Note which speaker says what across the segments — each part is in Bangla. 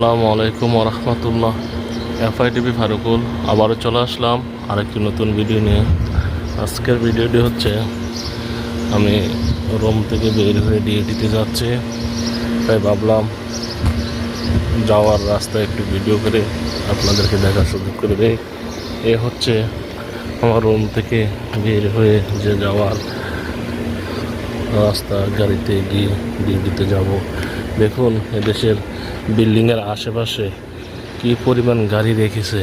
Speaker 1: আসসালামু আলাইকুম রহমতুল্লাহ। এফআই টিভি ফারুকুল, আবারও চলে আসলাম আরেকটি নতুন ভিডিও নিয়ে। আজকের ভিডিওটি হচ্ছে, আমি রোম থেকে বের হয়ে ডিএটিতে যাচ্ছি, তাই ভাবলাম যাওয়ার রাস্তায় একটু ভিডিও করে আপনাদেরকে দেখার সুযোগ করে দেয় এ হচ্ছে, আমার রুম থেকে বের হয়ে যে যাওয়ার রাস্তা, গাড়িতে গিয়ে ডিউটিতে যাব। দেখুন, এদেশের বিল্ডিংয়ের আশেপাশে কি পরিমাণ গাড়ি রেখেছে।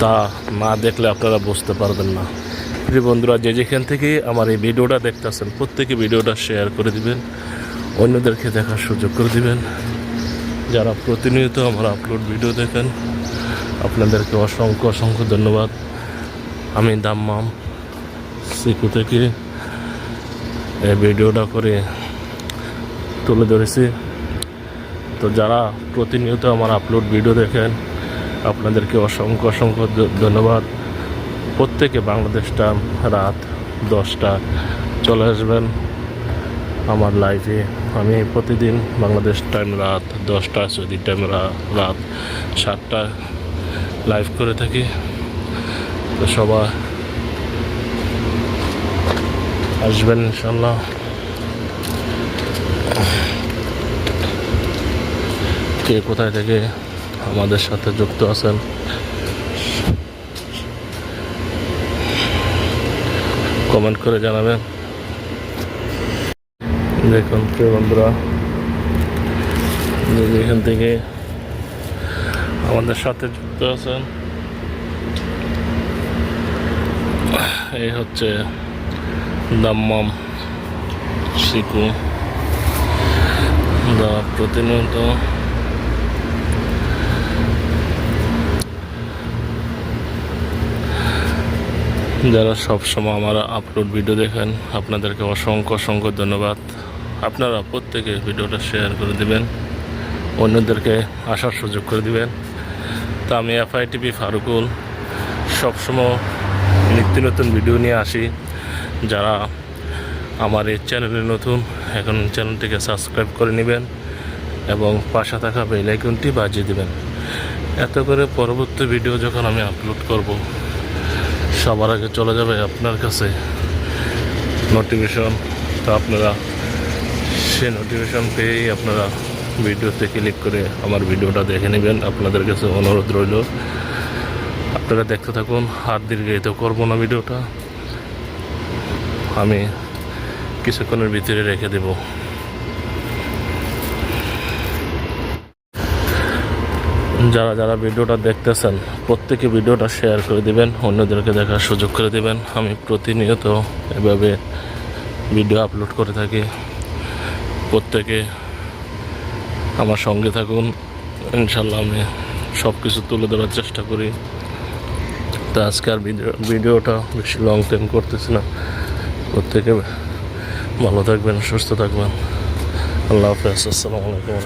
Speaker 1: তা না দেখলে আপনারা বুঝতে পারবেন না। প্রিয় বন্ধুরা, যে যেখান থেকে আমার এই ভিডিওটা দেখতেছেন, প্রত্যেকে ভিডিওটা শেয়ার করে দিবেন, অন্যদেরকে দেখার সুযোগ করে দিবেন। যারা প্রতিনিয়ত আমার আপলোড ভিডিও দেখেন, আপনাদেরকে অসংখ্য অসংখ্য ধন্যবাদ। আমি দাম্মাম। সিকু থেকে ভিডিওটা করে তুলে ধরেছি। তো যারা প্রতিনিয়ত আমার আপলোড ভিডিও দেখেন, আপনাদেরকে অসংখ্য অসংখ্য ধন্যবাদ। প্রত্যেকে বাংলাদেশ টাইম রাত দশটা চলে আসবেন আমার লাইভে আমি প্রতিদিন বাংলাদেশ টাইম রাত দশটা, সৌদি টাইম রাত সাতটা লাইভ করে থাকি। তো সবাই আসবেন ইনশাল্লাহ কে কোথায় থেকে আমাদের সাথে যুক্ত আছেন? কমেন্ট করে জানাবেন। দেখুন, প্রিয় বন্ধুরা যে যেখান থেকে আমাদের সাথে যুক্ত আছেন, এই হচ্ছে দাম্মাম শিকু দা প্রতিনিয়ত। যারা সবসময় আমার আপলোড ভিডিও দেখেন, আপনাদেরকে অসংখ্য অসংখ্য ধন্যবাদ। আপনারা প্রত্যেকে ভিডিওটা শেয়ার করে দিবেন। অন্যদেরকে আসার সুযোগ করে দিবেন। তা আমি এফআই টিভি ফারুকুল। সবসময় নিত্য নতুন ভিডিও নিয়ে আসি। যারা আমার এই চ্যানেলে নতুন, এখন চ্যানেলটিকে সাবস্ক্রাইব করে নেবেন এবং পাশে থাকা বেল আইকনটি বাজিয়ে দেবেন। এত করে পরবর্তী ভিডিও যখন আমি আপলোড করব, সবার আগে চলে যাবে আপনার কাছে নোটিফিকেশন তো আপনারা সে নোটিফিকেশন পেয়েই আপনারা ভিডিওতে ক্লিক করে আমার ভিডিওটা দেখে নেবেন। আপনাদের কাছে অনুরোধ রইল, আপনারা দেখতে থাকুন। হাত দীর্ঘায়িত করব না ভিডিওটা। আমি কিছুক্ষণের ভিতরে রেখে দেব। যারা যারা ভিডিওটা দেখতেছেন, প্রত্যেকে ভিডিওটা শেয়ার করে দিবেন, অন্যদেরকে দেখার সুযোগ করে দিবেন। আমি প্রতিনিয়ত এভাবে ভিডিও আপলোড করে থাকি। প্রত্যেকে আমার সঙ্গে থাকুন। ইনশাল্লাহ আমি সব কিছু তুলে ধরার চেষ্টা করি। তো আজকে আর ভিডিও ভিডিওটা বেশি লং টাইম করতেছি না। প্রত্যেকে ভালো থাকবেন সুস্থ থাকবেন। আল্লাহ হাফেজ আসসালামু আলাইকুম।